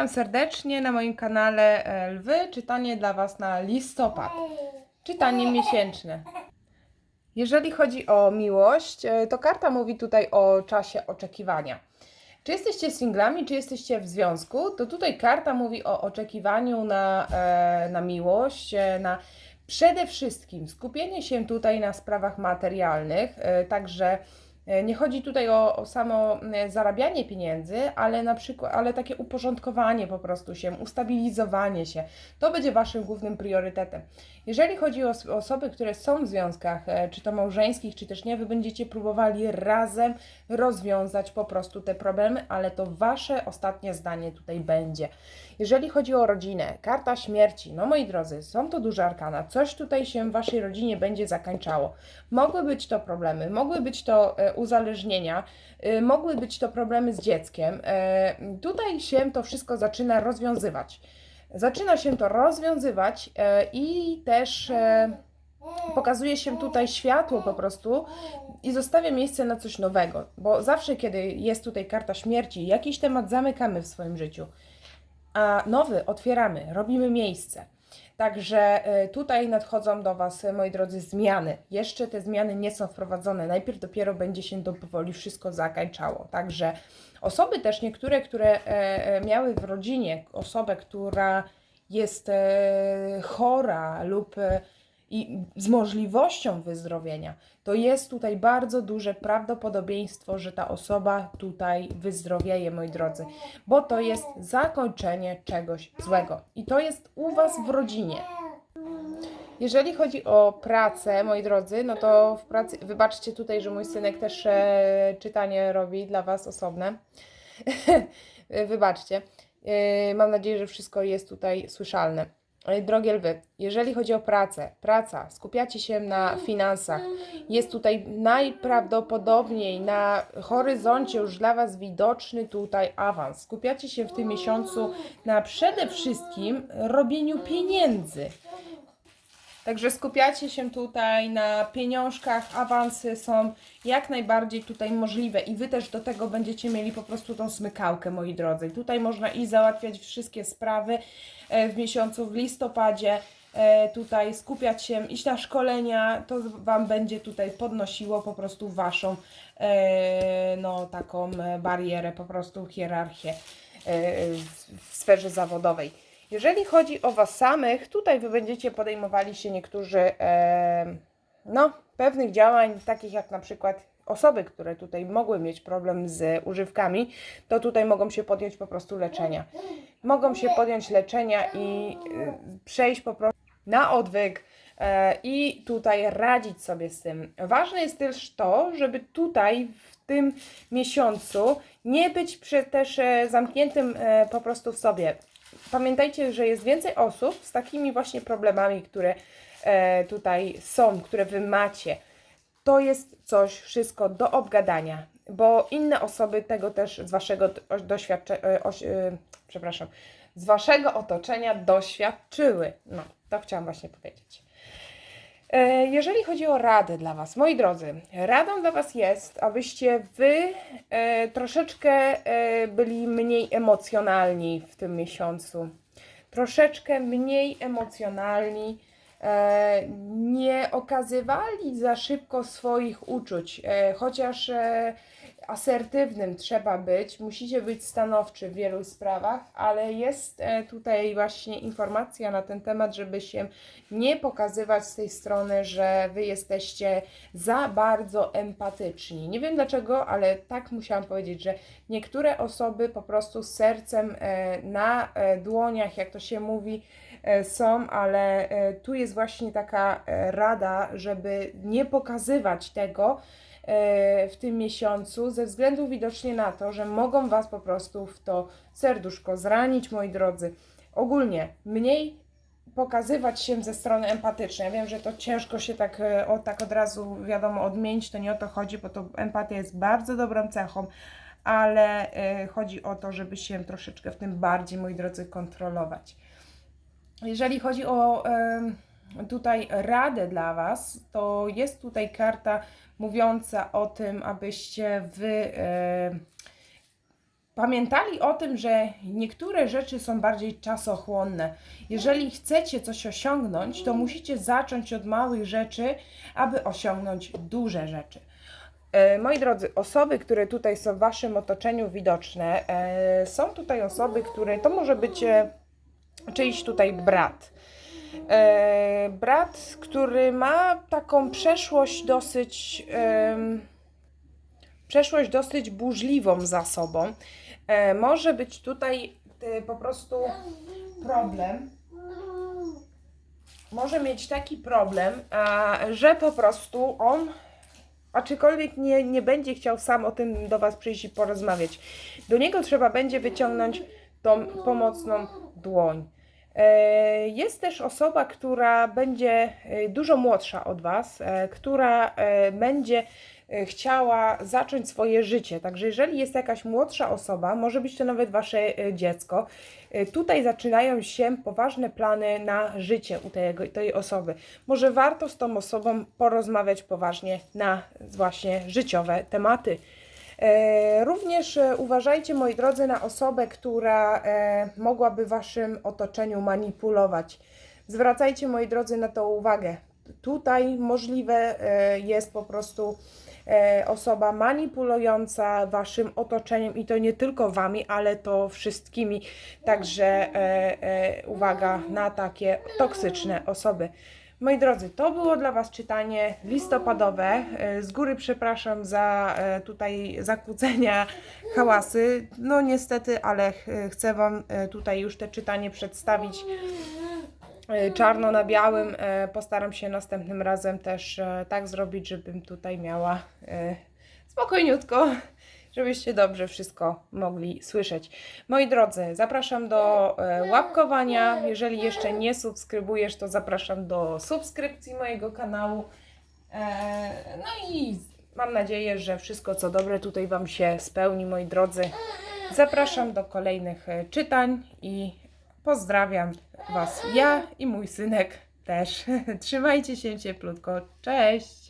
Witam serdecznie na moim kanale e, Lwy. Czytanie dla Was na listopad. Czytanie miesięczne. Jeżeli chodzi o miłość, e, to karta mówi tutaj o czasie oczekiwania. Czy jesteście singlami, czy jesteście w związku, to tutaj karta mówi o oczekiwaniu na, e, na miłość, na przede wszystkim skupienie się tutaj na sprawach materialnych, także nie chodzi tutaj o, o samo e, zarabianie pieniędzy, ale na przykład, ale takie uporządkowanie po prostu się, ustabilizowanie się. To będzie waszym głównym priorytetem. Jeżeli chodzi o os- osoby, które są w związkach, e, czy to małżeńskich, czy też nie, wy będziecie próbowali razem rozwiązać po prostu te problemy, ale to wasze ostatnie zdanie tutaj będzie. Jeżeli chodzi o rodzinę, karta śmierci, no moi drodzy, są to duże arkana, coś tutaj się w waszej rodzinie będzie zakańczało. Mogły być to problemy, mogły być to e, uzależnienia, e, mogły być to problemy z dzieckiem. E, tutaj się to wszystko zaczyna rozwiązywać. Zaczyna się to rozwiązywać e, i też pokazuje się tutaj światło po prostu i zostawia miejsce na coś nowego, bo zawsze kiedy jest tutaj karta śmierci, jakiś temat zamykamy w swoim życiu, a nowy otwieramy, robimy miejsce. Także e, tutaj nadchodzą do Was, e, moi drodzy, zmiany. Jeszcze te zmiany nie są wprowadzone. Najpierw dopiero będzie się to powoli wszystko zakańczało. Także osoby też niektóre, które e, miały w rodzinie osobę, która jest chora lub i z możliwością wyzdrowienia, to jest tutaj bardzo duże prawdopodobieństwo, że ta osoba tutaj wyzdrowieje, moi drodzy, bo to jest zakończenie czegoś złego i to jest u Was w rodzinie. Jeżeli chodzi o pracę, moi drodzy, no to w pracy, wybaczcie tutaj, że mój synek też e, czytanie robi dla Was osobne. wybaczcie. E, mam nadzieję, że wszystko jest tutaj słyszalne. Drogie lwy, jeżeli chodzi o pracę, praca, skupiacie się na finansach, jest tutaj najprawdopodobniej na horyzoncie już dla Was widoczny tutaj awans. Skupiacie się w tym miesiącu na przede wszystkim robieniu pieniędzy. Także skupiacie się tutaj na pieniążkach, awansy są jak najbardziej tutaj możliwe i Wy też do tego będziecie mieli po prostu tą smykałkę, moi drodzy. Tutaj można i załatwiać wszystkie sprawy e, w miesiącu, w listopadzie, e, tutaj skupiać się, iść na szkolenia, to Wam będzie tutaj podnosiło po prostu Waszą e, no taką barierę, po prostu hierarchię w sferze zawodowej. Jeżeli chodzi o Was samych, tutaj Wy będziecie podejmowali się niektórzy e, no, pewnych działań, takich jak na przykład osoby, które tutaj mogły mieć problem z używkami, to tutaj mogą się podjąć po prostu leczenia. Mogą się podjąć leczenia i e, przejść po prostu na odwyk e, i tutaj radzić sobie z tym. Ważne jest też to, żeby tutaj w tym miesiącu nie być przy, też e, zamkniętym e, po prostu w sobie. Pamiętajcie, że jest więcej osób z takimi właśnie problemami, które e, tutaj są, które wy macie. To jest coś wszystko do obgadania, bo inne osoby tego też z waszego doświadczenia, przepraszam, z waszego otoczenia doświadczyły. No, to chciałam właśnie powiedzieć. E, Jeżeli chodzi o radę dla Was, moi drodzy, radą dla Was jest, abyście Wy e, troszeczkę e, byli mniej emocjonalni w tym miesiącu. Troszeczkę mniej emocjonalni, nie okazywali za szybko swoich uczuć, e, chociaż e, asertywnym trzeba być, musicie być stanowczy w wielu sprawach, ale jest e, tutaj właśnie informacja na ten temat, żeby się nie pokazywać z tej strony, że wy jesteście za bardzo empatyczni. Nie wiem dlaczego, ale tak musiałam powiedzieć, że niektóre osoby po prostu z sercem e, na e, dłoniach, jak to się mówi, e, są, ale e, tu jest właśnie taka e, rada, żeby nie pokazywać tego e, w tym miesiącu, ze względu widocznie na to, że mogą Was po prostu w to serduszko zranić, moi drodzy. Ogólnie mniej pokazywać się ze strony empatycznej. Ja wiem, że to ciężko się tak, e, o, tak od razu, wiadomo, odmienić, to nie o to chodzi, bo to empatia jest bardzo dobrą cechą, ale e, chodzi o to, żeby się troszeczkę w tym bardziej, moi drodzy, kontrolować. Jeżeli chodzi o tutaj radę dla Was, to jest tutaj karta mówiąca o tym, abyście Wy pamiętali o tym, że niektóre rzeczy są bardziej czasochłonne. Jeżeli chcecie coś osiągnąć, to musicie zacząć od małych rzeczy, aby osiągnąć duże rzeczy. E, Moi drodzy, osoby, które tutaj są w Waszym otoczeniu widoczne, e, są tutaj osoby, które to może być e, czyjś tutaj brat. E, brat, który ma taką przeszłość dosyć. em, przeszłość dosyć burzliwą za sobą. E, może być tutaj e, po prostu problem. Może mieć taki problem, a, że po prostu on, aczkolwiek nie, nie będzie chciał sam o tym do Was przyjść i porozmawiać, do niego trzeba będzie wyciągnąć tą pomocną dłoń. E, Jest też osoba, która będzie e, dużo młodsza od Was, e, która będzie chciała zacząć swoje życie. Także jeżeli jest jakaś młodsza osoba, może być to nawet Wasze dziecko, tutaj zaczynają się poważne plany na życie u tego, tej osoby. Może warto z tą osobą porozmawiać poważnie na właśnie życiowe tematy. E, Również e, uważajcie, moi drodzy, na osobę, która e, mogłaby waszym otoczeniu manipulować. Zwracajcie, moi drodzy, na to uwagę. Tutaj możliwe jest po prostu osoba manipulująca waszym otoczeniem i to nie tylko wami, ale to wszystkimi. Także uwaga na takie toksyczne osoby. Moi drodzy, to było dla Was czytanie listopadowe. E, Z góry przepraszam za e, tutaj zakłócenia, hałasy. No niestety, ale ch- chcę Wam e, tutaj już te czytanie przedstawić e, czarno na białym. E, Postaram się następnym razem też e, tak zrobić, żebym tutaj miała e, spokojniutko, żebyście dobrze wszystko mogli słyszeć. Moi drodzy, zapraszam do e, łapkowania. Jeżeli jeszcze nie subskrybujesz, to zapraszam do subskrypcji mojego kanału. E, No i mam nadzieję, że wszystko co dobre tutaj Wam się spełni, moi drodzy. Zapraszam do kolejnych e, czytań i pozdrawiam Was ja i mój synek też. Trzymajcie się cieplutko. Cześć!